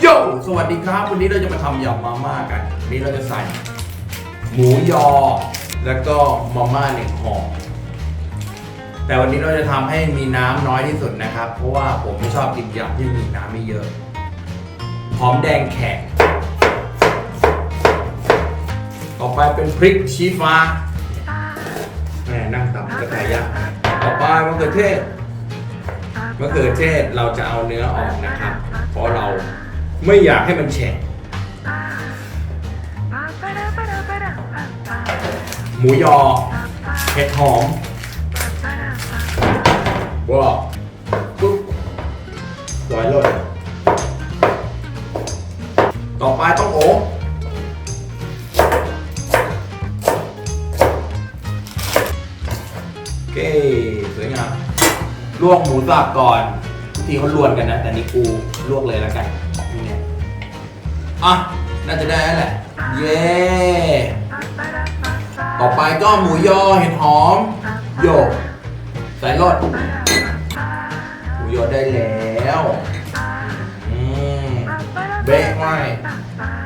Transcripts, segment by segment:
โยสวัสดีครับ วันนี้เราจะมาทำยำมาม่ากันวันนี้เราจะใส่ หมูยอ แล้วก็มาม่าหนึ่งห่อ แต่วันนี้เราจะทำให้มีน้ำน้อยที่สุดนะครับ เพราะว่าผมไม่ชอบกินยำที่มีน้ำไม่เยอะ หอมแดงแขก ต่อไปเป็นพริกชี้ฟ้าแม่นั่งตำกระทายะต่อไปมะเขือเทศมะเขือเทศเราจะเอาเนื้อออกนะครับ เพราะเรา ไม่อยากให้มันแฉะหมูยอเห็ดหอมว้าวปุ๊บร้อยเลยต่อไปต้องโอ้โอเคสวยงามลวกหมูสับก่อน ที่เขาลวนกันนะ แต่นี่กูลวกเลยแล้วกันนี่ไงอะ น่าจะได้แล้วแหละ เย้ต่อไปก็หมูยอเห็ดหอมโยกใส่รสหมูยอได้แล้วอืมเบะไว้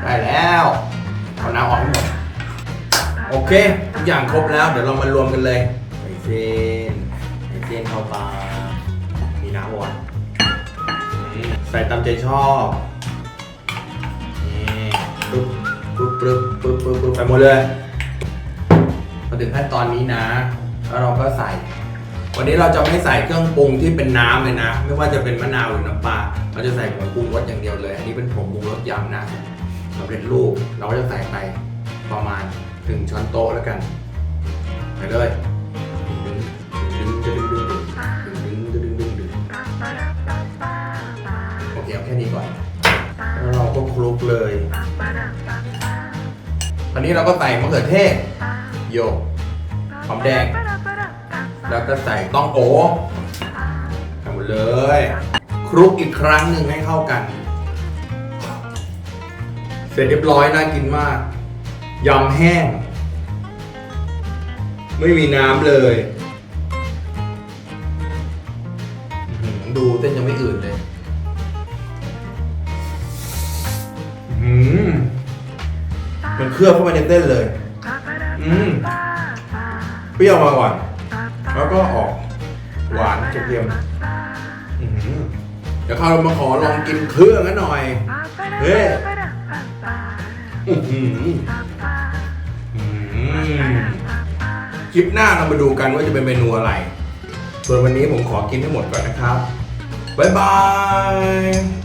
ได้แล้วเอาน้ำออกให้หมดโอเคทุกอย่างครบแล้ว เดี๋ยวเรามารวมกันเลยใส่เส้นใส่เส้นเข้าไป ส่ตามใจชอบนี่ปึ๊บปึ๊บปึ๊บปึ๊บปึ๊บปึ๊บไปหมดเลยมาถึงขั้นตอนนี้นะ แล้วเราก็ใส่ วันนี้เราจะไม่ใส่เครื่องปรุงที่เป็นน้ำเลยนะ ไม่ว่าจะเป็นมะนาวหรือน้ำปลาเราจะใส่ผงปรุงรสอย่างเดียวเลย อันนี้เป็นผงปรุงรสยำนะสำเร็จรูปเราก็จะใส่ไปประมาณถึงช้อนโต๊ะแล้วกันไปเลย คลุกเลยคราวนี้เราก็ใส่มะเขือเทศโยกหอมแดง แล้วก็ใส่ต้องโอใส่หมดเลย คลุกอีกครั้งหนึ่งให้เข้ากัน เสร็จเรียบร้อยน่ากินมากยำแห้ง ไม่มีน้ำเลยดูเส้นยังไม่อืดเลย มันเคลือบเข้าไปในเส้นเลย อืมเปรี้ยวมาก่อน แล้วก็ออกหวานเค็มๆอื้อหือเดี๋ยวข้าวเรามาขอลองกินเครื่องกันหน่อย เฮ้ยอื้อหืออื้อหือคลิปหน้าเรามาดูกันว่าจะเป็นเมนูอะไร ส่วนวันนี้ผมขอกินให้หมดก่อนนะครับ บ๊ายบาย